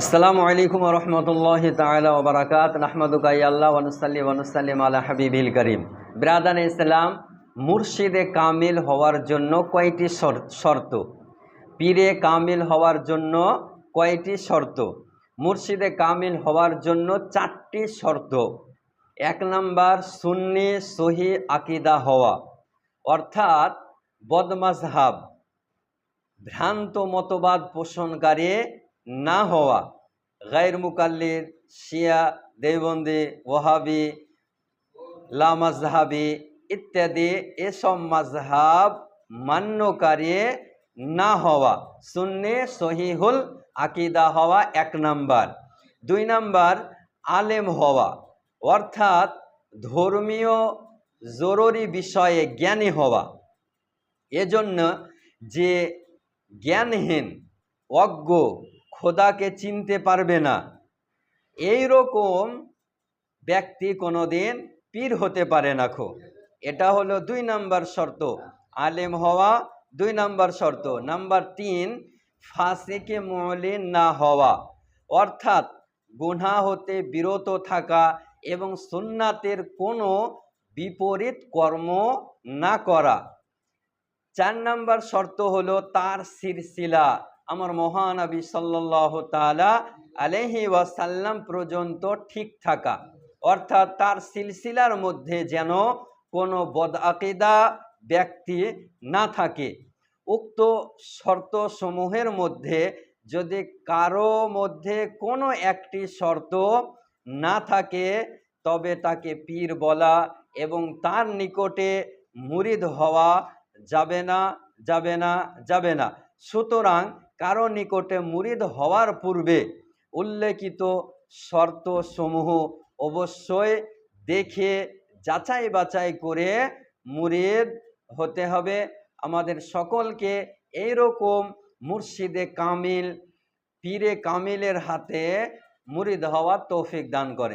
আসসালামু আলাইকুম রহমতুল্লাহ তালা ওবরাকাত নাহমাদুকাই আল্লাহ ওয়ানুসাল্লি ওয়ানুসাল্লিম আলা হাবিবিল করিম। ব্রাদান ইসলাম মুর্শিদে কামিল হওয়ার জন্য কয়টি শর্ত? পীরে কামিল হওয়ার জন্য কয়টি শর্ত? মুর্শিদে কামিল হওয়ার জন্য চারটি শর্ত। এক নাম্বার, সুন্নি সহি আকিদা হওয়া। অর্থাৎ বদমাজহাব ভ্রান্ত মতবাদ পোষণকারী না হওয়া। গায়ের মুকাল্লির, শিয়া, দেওবন্দি, ওহাবি লামাজহাবি ইত্যাদি এসব মাজহাব মান্যকারী না হওয়া। সুন্নি সহিহুল আকিদা হওয়া এক নাম্বার। দুই নাম্বার, আলেম হওয়া। অর্থাৎ ধর্মীয় জরুরি বিষয়ে জ্ঞানী হওয়া। এজন্য যে জ্ঞানহীন, অজ্ঞ খোদাকে চিনতে পারবে না। এই রকম ব্যক্তি কোনোদিন পীর হতে পারে না খো। এটা হলো দুই নাম্বার শর্ত। আলেম হওয়া দুই নাম্বার শর্ত। নাম্বার তিন, ফাঁসিকে মলিন না হওয়া। অর্থাৎ গুনা হতে বিরত থাকা এবং সুন্নাতের কোনো বিপরীত কর্ম না করা। চার নাম্বার শর্ত হলো তার সিলসিলা। আমার মহানবী সাল্লাহ তালা আলহি ওয়াসাল্লাম পর্যন্ত ঠিক থাকা। অর্থাৎ তার সিলসিলার মধ্যে যেন কোনো বদ আকিদা ব্যক্তি না থাকে। উক্ত শর্তসমূহের মধ্যে যদি কারও মধ্যে কোনো একটি শর্ত না থাকে, তবে তাকে পীর বলা এবং তার নিকটে মুরিদ হওয়া যাবে না যাবে না যাবে না। সুতরাং কারও নিকটে মুরিদ হওয়ার পূর্বে উল্লেখিত শর্তসমূহ অবশ্যই দেখে, যাচাই বাছাই করে মুরিদ হতে হবে। আমাদের সকলকে এইরকম মুর্শিদে কামিল, পীরে কামিলের হাতে মুরিদ হওয়ার তৌফিক দান করে